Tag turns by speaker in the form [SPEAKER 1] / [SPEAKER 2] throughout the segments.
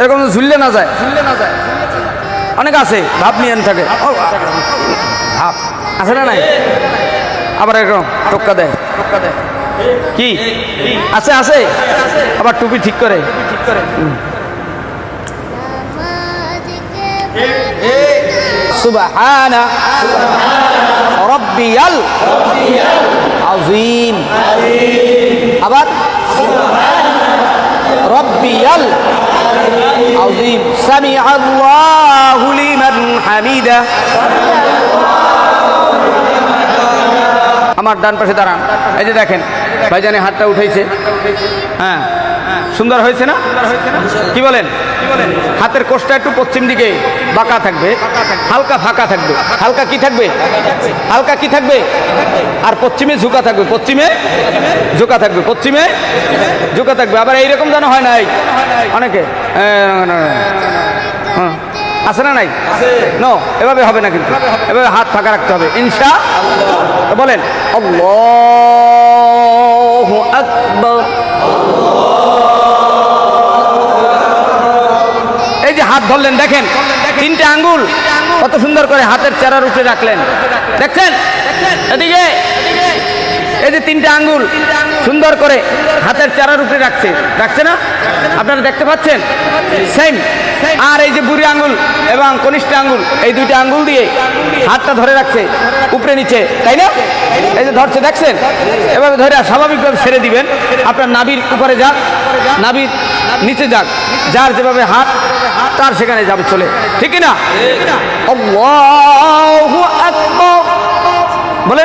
[SPEAKER 1] এরকম ঝুললে না যায় ঝুললে না যায়। অনেক আছে, ভাব নিয়ে থাকে। ভাব। আছে না নাই? আবার এরকম টোক্কা দেয়। টোক্কা দেয় কি? আছে আছে? আবার টুপি ঠিক করে। ঠিক করে আবার? রব্বিয়াল আযীম سمع الله لمن হামিদা আমার ডান পাশে দাঁড়ান এই যে দেখেন ভাইজানে হাতটা উঠেছে হ্যাঁ সুন্দর হয়েছে না? কি বলেন? হাতের কোষটা একটু পশ্চিম দিকে বাঁকা থাকবে। হালকা ফাঁকা থাকবে। হালকা কি থাকবে? হালকা কি থাকবে? আর পশ্চিমে ঝুঁকা থাকবে। পশ্চিমে ঝুঁকা থাকবে। পশ্চিমে ঝুঁকা থাকবে। আবার এইরকম যেন হয় নাই? অনেকে। হ্যাঁ। আছে না নাই? নো এভাবে হবে না কিন্তু। এভাবে হাত ফাঁকা রাখতে হবে। ইনশা বলেন আল্লাহু আকবার। এই যে হাত ধরলেন, দেখেন, তিনটে আঙ্গুল, কত সুন্দর করে হাতের চেরার উপরে রাখলেন। দেখছেন? এদিকে, এই যে তিনটে আঙ্গুল সুন্দর করে হাতের চারার উপরে রাখছে। রাখছে না? আপনারা দেখতে পাচ্ছেন? সেম আর এই যে বুড়ি আঙ্গুল এবং কনিষ্ঠ আঙ্গুল এই দুইটা আঙ্গুল দিয়ে হাতটা ধরে রাখছে, উপরে নিচে, তাই না? এই যে ধরছে, দেখছেন? এভাবে ধরে স্বাভাবিকভাবে ছেড়ে দিবেন। আপনার নাবির উপরে যাক নাবির নিচে যাক, যার যেভাবে হাত, তার সেখানে যাবে, চলে। ঠিক না? বলে?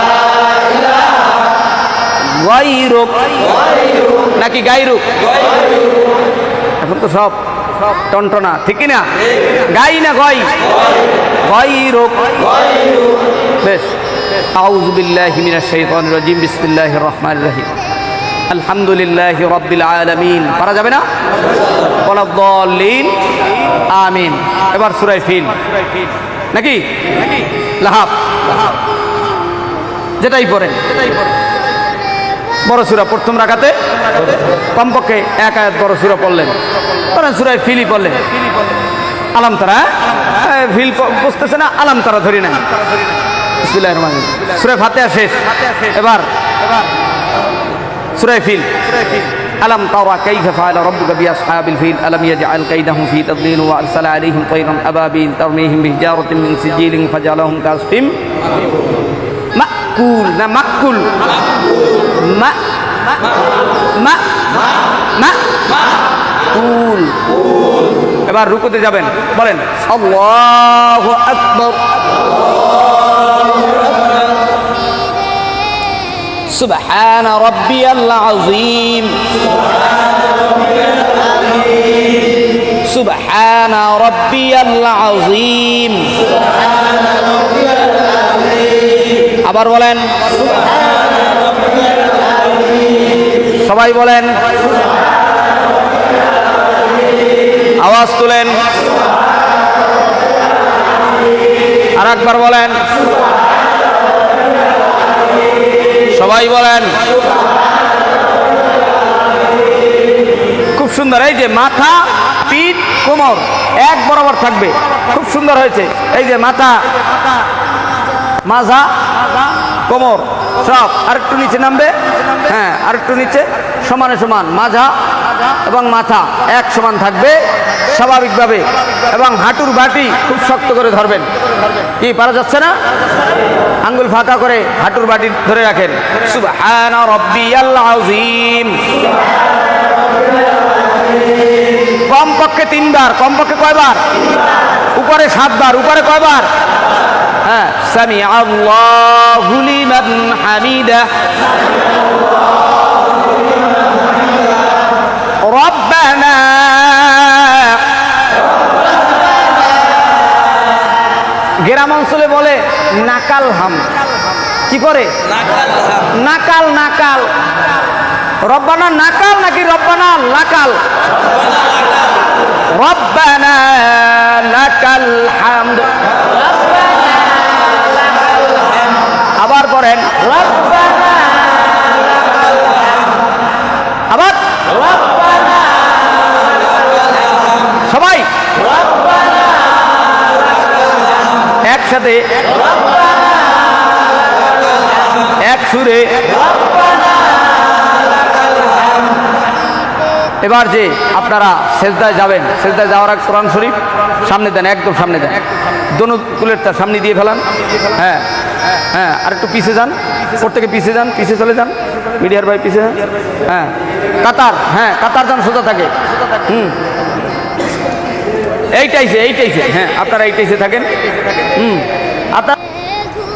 [SPEAKER 1] গাইরুক। নাকি গাইরুক? এখন তো সব সব টনটনা, ঠিক না গাই না গই? গাইরুক। বেশ। আউযু বিল্লাহি মিনাশ শাইতানির রাজিম, বিসমিল্লাহির রহমানির রহিম। আলহামদুলিল্লাহ রব্বিল আলামিন। পারা যাবে না? ওয়ালাদ-দাল্লিন আমিন। এবার সূরা ফিল। নাকি? লাহাব। যেটাই যেটাই পড়েন। বড় সুরা প্রথম রাখাতে কমপক্ষে এক আয়াত বড় সুরা পড়লেন ধরেন সুরায় ফিলি পড়লেন আলাম তারা হ্যাঁ? ফিল প- বুঝতেছে না আলাম তারা ধরি না বিসমিল্লাহির রহমানির রহিম। সুরায় ফাতেহা শেষ এবার এবার সুরায় ফিল ألم ترى كيف فعل ربك بأصحاب الفيل ألم يجعل كيدهم في تضليل وأرسل عليهم طيرا أبابيل ترميهم بحجارة من سجيل فجعلهم كعصف مأكول না মাকুল মা মা মা কুল এবার রুকুতে যাবেন বলেন আল্লাহু আকবার سبحان ربي العظيم سبحان ربي العظيم আবার বলেন। সবাই বলেন। আওয়াজ তুলেন। আর একবার বলেন। সবাই বলেন। খুব সুন্দর। এই যে মাথা, পিঠ, কোমর, এক বরাবর থাকবে। খুব সুন্দর হয়েছে। এই যে মাথা মাজা, কোমর, সব আর একটু নিচে নামবে। হ্যাঁ আর একটু নিচে, সমানে সমান মাঝা এবং মাথা, এক সমান থাকবে, স্বাভাবিকভাবে। এবং হাঁটুর বাটি খুব শক্ত করে ধরবেন। কি, পারা যাচ্ছে না? আঙ্গুল ফাঁকা করে হাঁটুর বাটি ধরে রাখেন। কমপক্ষে তিনবার, কমপক্ষে কয়বার? উপরে সাতবার, উপরে কয়বার? হ্যাঁ সামি আল্লাহু লিমান ربنا গ্রাম অঞ্চলে বলে নাকাল হাম। কি করে? নাকাল নাকাল। রব্বানা নাকাল নাকি রব্বানা লাকাল? রব্বানা লাকাল হাম একসাথে এক সুরে। এবার যে আপনারা সেজদায় যাবেন, সেজদায় যাওয়ার আগে কোরআন শরীফ, সামনে দেন, একদম সামনে দেন। দোনো কুলের তার সামনে দিয়ে ফেলান। হ্যাঁ হ্যাঁ আর একটু পিছিয়ে যান ওর থেকে পিছিয়ে যান পিছিয়ে চলে যান, মিডিয়ার ভাই পিছিয়ে যান। হ্যাঁ কাতার হ্যাঁ কাতার যান, সোজা থাকে। হুম। এইটাইছে এইটাইছে হ্যাঁ আপনারা এইটাইছে থাকেন। হুম, আপনার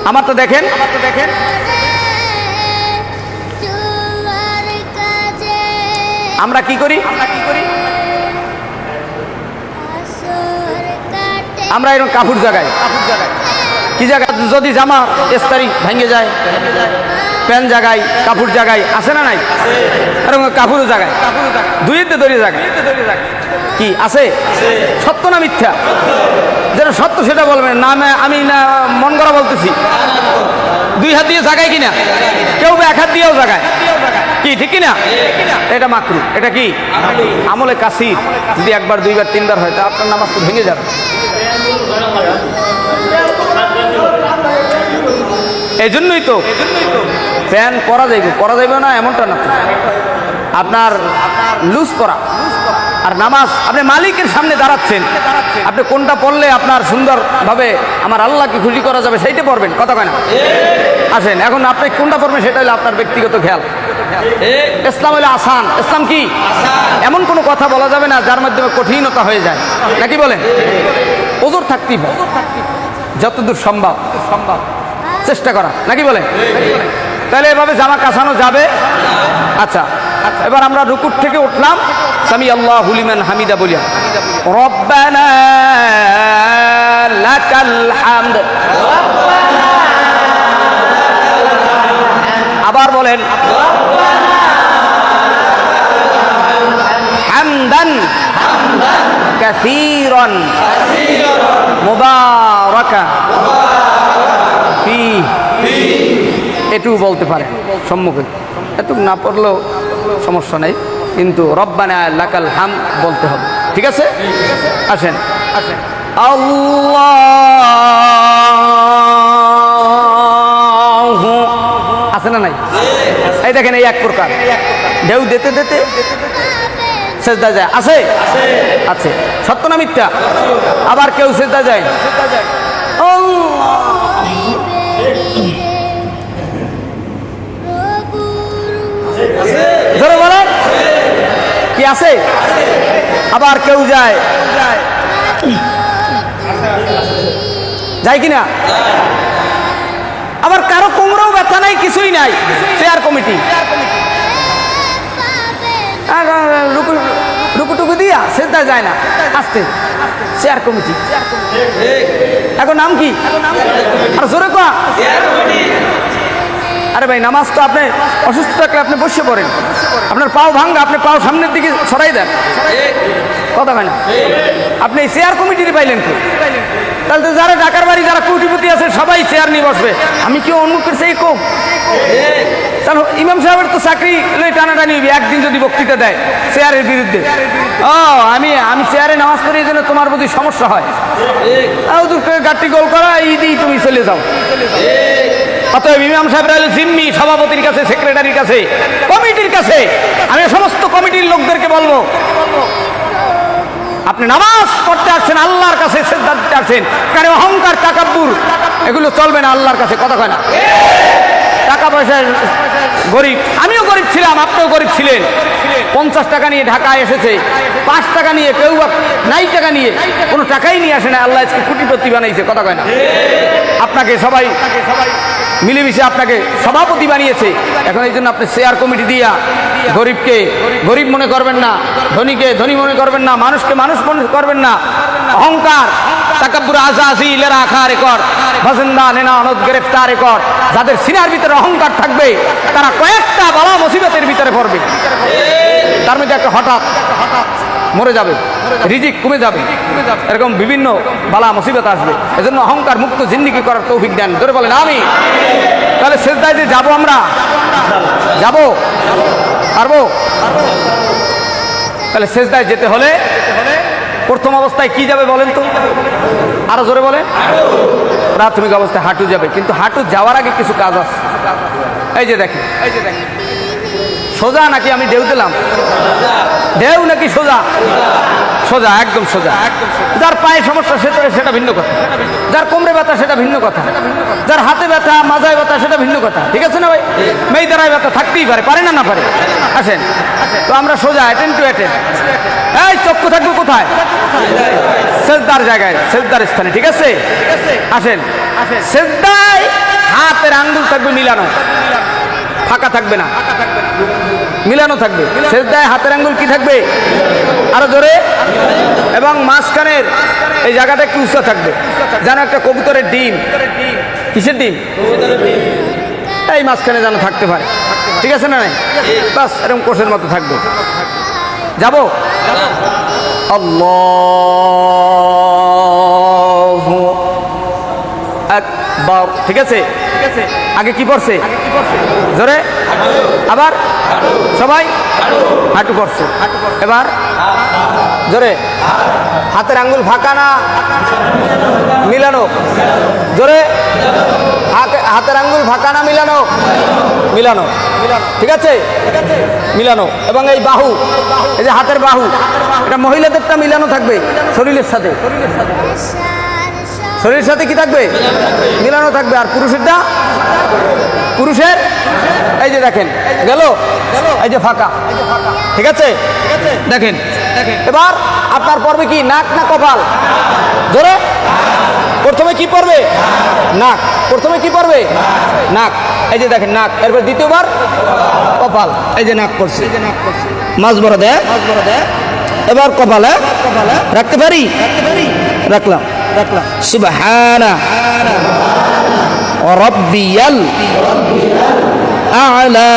[SPEAKER 1] আমার তো দেখেন। আমার তো দেখেন। আমরা কি করি? আমরা কি করি? আমরা এরকম কাপড় জাগাই। কি জায়গা? যদি জামা এস্তারি ভেঙে যায়। প্যান্ট জাগাই কাপড় জাগাই আছে না নাই? এরকম কাপড়ও জাগায়। দুইতে দড়ি জাগায়। কি, আছে? সত্য না মিথ্যা? যেটা সত্য সেটা বলবেন। না আমি- না, মন করা বলতেছি। দুই হাত দিয়ে জাগায় কিনা? কেউ এক হাত দিয়েও জাগায়। কি, ঠিক কিনা? এটা মাকরু। এটা কি? আমলে কাসির। যদি একবার, দুইবার, তিনবার হয়, তা আপনার নামাজ তো ভেঙে যাবে। এই জন্যই তো। ফ্যান করা যাইব, করা যাইবে না এমনটা না। আপনার লুজ করা। আর নামাজ, আপনি মালিকের সামনে দাঁড়াচ্ছেন। আপনি কোনটা পড়লে আপনার সুন্দরভাবে আমার আল্লাহকে খুশি করা যাবে সেইটা পড়বেন, কথা কয় না? আসেন, এখন আপনি কোনটা পড়বেন সেটা হলো আপনার ব্যক্তিগত খেয়াল। ইসলাম হলো আসান। ইসলাম কি? এমন কোনো কথা বলা যাবে না যার মাধ্যমে কঠিনতা হয়ে যায়। নাকি বলেন? ওজোর থাকতেই যতদূর সম্ভব। সম্ভব চেষ্টা করা। নাকি বলে তাহলে এভাবে জামা কাছানো যাবে? আচ্ছা এবার আমরা রুকুর থেকে উঠলাম। সামি আল্লাহ হুলিমান হামিদা বলিয়া। রব্বানা আবার বলেন, হামদান কাসীরান মুবারাকা ফি এটু বলতে পারে সম্মুখে। এটু না পড়লেও সমস্যা নেই, কিন্তু রব্বানা লাকাল হাম বলতে হবে। ঠিক আছে? আসেন আসেন। আল্লাহ আছে না নাই? এই দেখেন, এই এক প্রকার। ঢেউ দিতে দিতে সেজদা যায়। আছে? আছে। সত্য না মিথ্যা? আবার কেউ সেজদা যায়? আছে? আবার কেউ যায়। যায় কিনা? আবার কারও কোমরেও ব্যথা নাই কিছুই নাই। চেয়ার কমিটি আর, আর, আর, রুকু রুকু দিয়া সেটা যায় না। আসতে। চেয়ার কমিটি এখন নাম কি? আর জোরে কোয়া। আরে ভাই নামাজ তো আপনি অসুস্থ থাকলে আপনি বসে পড়েন। আপনার পাও ভাঙ্গা, আপনি পাও সামনের দিকে সরাই দেন। কথা হয় না? আপনি চেয়ার কমিটির পাইলেন তো তাহলে তো যারা ঢাকার বাড়ি, যারা কোটিপতি আছে, সবাই চেয়ার নিয়ে বসবে। আমি কি অনুমোদ করছি এই কোক তাহলে ইমাম সাহেবের তো চাকরি লই টানাটানি একদিন যদি বক্তৃতা দেয় চেয়ারের বিরুদ্ধে। ও, আমি আমি চেয়ারে নামাজ এই জন্য তোমার প্রতি সমস্যা হয়। গাড়ি গোল করা, এই দিয়েই তুমি চলে যাও। অতএব ইমাম সাহেব হলো জিম্মি সভাপতির কাছে, সেক্রেটারির কাছে, কমিটির কাছে, আমি সমস্ত কমিটির লোকদেরকে বলব, আপনি নামাজ পড়তে আসছেন, আল্লাহর কাছে শ্রদ্ধা দিতে আসছেন, কারণ অহংকার টাকাব্বুর এগুলো চলবে না আল্লাহর কাছে, কথা কয় না। টাকা পয়সা গরিব, আমিও গরিব ছিলাম, আপনিও গরিব ছিলেন। পঞ্চাশ টাকা নিয়ে ঢাকায় এসেছে, পাঁচ টাকা নিয়ে কেউ বা নাই টাকা নিয়ে, কোনো টাকাই নিয়ে আসে না আল্লাহ আজকে কোটিপতি বানাইছে, কথা কয় না। আপনাকে সবাই সবাই মিলেমিশে আপনাকে সভাপতি বানিয়েছে। এখন এই জন্য আপনি শেয়ার কমিটি দিয়া গরিবকে, গরিব মনে করবেন না, ধনীকে ধনী মনে করবেন না, মানুষকে মানুষ মনে করবেন না। অহংকার, তাকাব্বুর আজাজি ইলেরা আখা রেকর্ড ভাসিন্দা নেনা অনদ গ্রেফতার রেকর্ড যাদের সিনার ভিতরে অহংকার থাকবে, তারা কয়েকটা বাবা মুসিবতের ভিতরে পড়বে। তার মধ্যে একটা হঠাৎ হঠাৎ মরে যাবে, রিজিক কমে যাবে। এরকম বিভিন্ন বালা মুসিবত আসবে। এজন্য অহংকার মুক্ত জিন্দিগি করার তৌফিক দেন। ধরে বলেন আমি তাহলে শেষদায় যে যাব আমরা? যাব? পারব? তাহলে শেষদায় যেতে হলে প্রথম অবস্থায় কি যাবে বলেন তো? আরও জোরে বলে প্রাথমিক অবস্থায় হাঁটু যাবে। কিন্তু হাঁটু যাওয়ার আগে কিছু কাজ আছে। এই যে দেখেন এই যে দেখেন। সোজা নাকি আমি ঢেউ দিলাম? ঢেউ নাকি সোজা? সোজা, একদম সোজা। যার পায়ে সমস্যা সেটা সেটা ভিন্ন কথা। যার কোমরে ব্যথা, সেটা ভিন্ন কথা। যার হাতে ব্যথা, মাজায় ব্যথা, সেটা ভিন্ন কথা। ঠিক আছে না ভাই? মেয়ে দ্বারায় ব্যথা থাকতেই পারে পারে না না পারে? আসেন। তো আমরা সোজা অ্যাটেন টু অ্যাটেন এই, চক্ষু থাকবে কোথায়? সেজদার জায়গায়, সেজদার স্থানে, ঠিক আছে? আসেন। সেজদায় হাতের আঙ্গুল থাকবে মিলানো। ফাঁকা থাকবে না। মিলানো থাকবে। সেজদায় হাতের আঙ্গুল কি থাকবে? আরও জোরে। এবং মাঝখানের এই জায়গাটা একটু উঁচা থাকবে। যেন একটা কবুতরের ডিম। কিসের ডিম? এই মাঝখানে যেন থাকতে পারে। ঠিক আছে না বাস, এরকম কোষের মতো থাকবে। যাব? আল্লাহু আকবার। ঠিক আছে। আগে কি পড়ছে জোরে? আবার? সবাই? হাঁটু পড়ছে এবার? জোরে? হাতের আঙ্গুল ফাঁকা না? মিলানো। জোরে? হাতে- হাতের আঙ্গুল ফাঁকা না মিলানো? মিলানো। ঠিক আছে? মিলানো। এবং এই বাহু। এই যে হাতের বাহু। এটা মহিলাদেরটা মিলানো থাকবে শরীরের সাথে। শরীরের সাথে। কি থাকবে? মিলানো থাকবে। আর পুরুষেরটা পুরুষের? এই যে দেখেন গেল? এই যে ফাঁকা। ঠিক আছে? দেখেন। এবার আপনার পর্বে কি? নাক না কপাল? ধরে প্রথমে কি পড়বে? নাক। প্রথমে কি পড়বে? নাক। এই যে দেখেন নাক। এরপর দ্বিতীয়বার কপাল। এই যে নাক পড়ছে। মাছ বড় দেয় এবার কপালে কপালে রাখতে পারি? রাখলাম রাখলাম। সুবহানা রব্বিয়াল আলা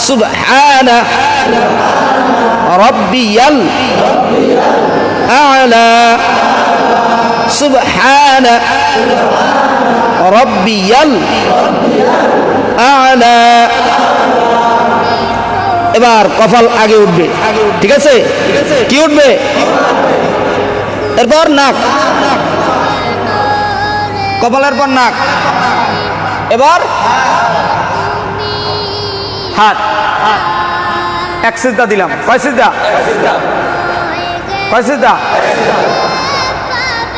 [SPEAKER 1] সুবহানা রব্বিয়াল আলা সুবহানা রব্বিয়াল আলা এবার কপাল আগে উঠবে ঠিক আছে কি উঠবে এরপর নাক। কপালের পর নাক। এবার হাত। এক সিদ্ধা দিলাম। কয় সিদ্ধা কয় সিদ্ধা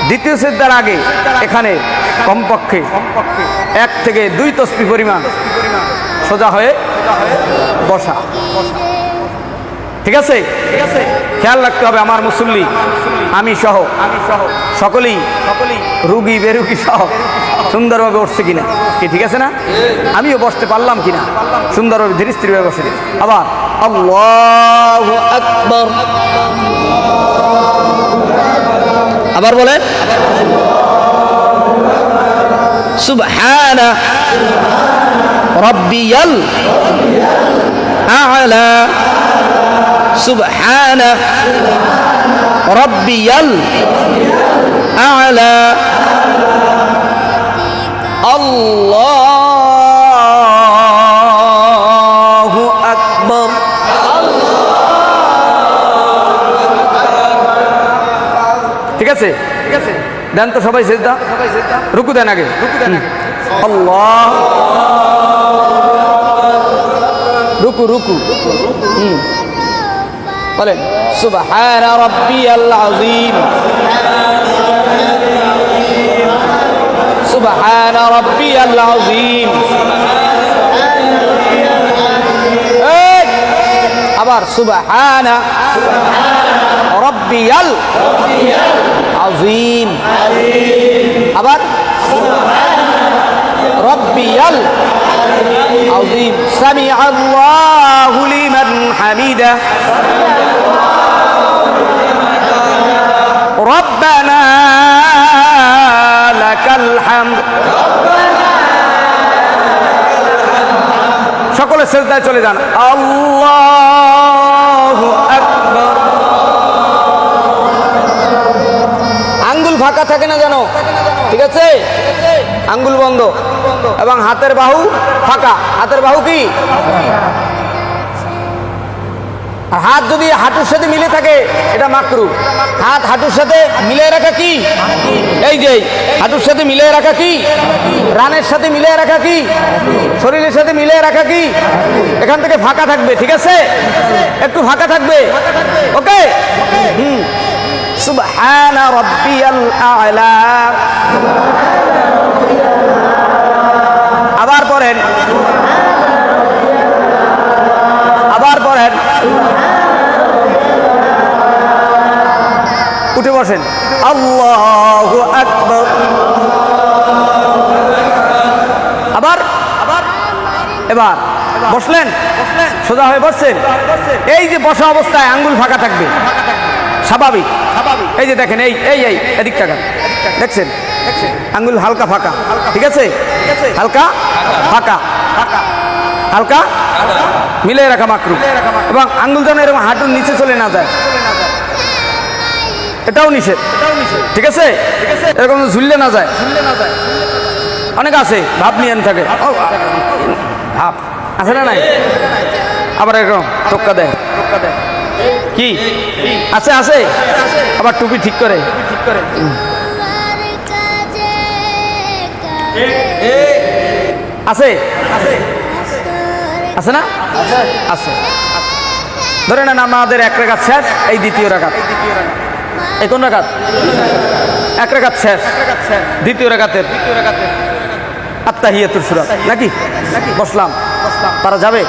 [SPEAKER 1] দ্বিতীয় সিদ্ধার আগে, এখানে, কমপক্ষে, এক থেকে দুই তসবি পরিমাণ সোজা হয়ে বসা। ঠিক আছে? খেয়াল রাখতে হবে আমার মুসল্লি। আমি সহ। আমি সহ। সকলেই সকলেই। রুগী বেরুগী সহ। সুন্দরভাবে উঠছে কিনা? কি ঠিক আছে না? আমিও বসতে পারলাম কিনা? সুন্দরভাবে ধীরে স্থিরভাবে বসে আবার আল্লাহ আকবর। আবার বলেন। সুবহানা রব্বিয়াল আলা। সুবহানা রব্বিয়াল আলা আল্লাহু আকবার ঠিক আছে? ঠিক আছে। দেন তো সবাই সেজদা। রুকু দেন আগে। রুকু দেন আগে। আল্লাহ। রুকু রুকু। হুম। বলেন সুবহান রাব্বিয়াল আযীম সুবহান রাব্বিয়াল আযীম এই, আবার সুবহান রাব্বিয়াল আযীম আবার রব্বিয়াল আযীম সামিআ আল্লাহু লিমান হামিদা ربنا لك الحمد সকলে সেজদায় চলে যান আল্লাহু আকবার আঙ্গুল ফাঁকা থাকে না যেন ঠিক আছে আঙ্গুল বন্ধ এবং হাতের বাহু ফাঁকা হাতের বাহু কি আর হাত যদি হাঁটুর সাথে মিলে থাকে, এটা মাকরু। হাত হাঁটুর সাথে মিলে রাখা কি? এই যে, হাঁটুর সাথে মিলে রাখা কি? রানের সাথে মিলে রাখা কি? শরীরের সাথে মিলে রাখা কি? এখান থেকে ফাঁকা থাকবে, ঠিক আছে? একটু ফাঁকা থাকবে? ওকে? হুম। সুবহানা রাব্বিয়াল আ'লা। আবার পড়েন। বসেন আল্লাহু আকবার। আবার আবার এবার বসলেন, সোজা হয়ে বসছেন। এই যে বসা অবস্থায় আঙ্গুল ফাঁকা থাকবে, স্বাভাবিক। এই যে দেখেন, এই এই এই, এদিক টাকা দেখছেন? আঙ্গুল হালকা ফাঁকা, ঠিক আছে? হালকা ফাঁকা। হালকা মিলে রাখা মাকরু এবং আঙ্গুল যেন এরকম হাঁটুর নিচে চলে না যায়। এটাও নিষেধ। ঠিক আছে? এরকম ঝুললে না যায়। অনেক আছে ভাব নিয়ে থাকে। ভাব আছে না নাই? আবার এরকম টোক্কা দেয়। কি? আছে আছে? আবার টুপি ঠিক করে। ঠিক করে। আছে? আছে। না? আছে। ধরে নেন আমাদের এক রেখাত শেষ এই দ্বিতীয় রেখাত। এই কোন রেখাত এক রেখাত শেষ। দ্বিতীয় রেখাতের আত্মাহিয়াতুর সুরাত। নাকি? নাকি বসলাম বসলাম। তারা যাবে?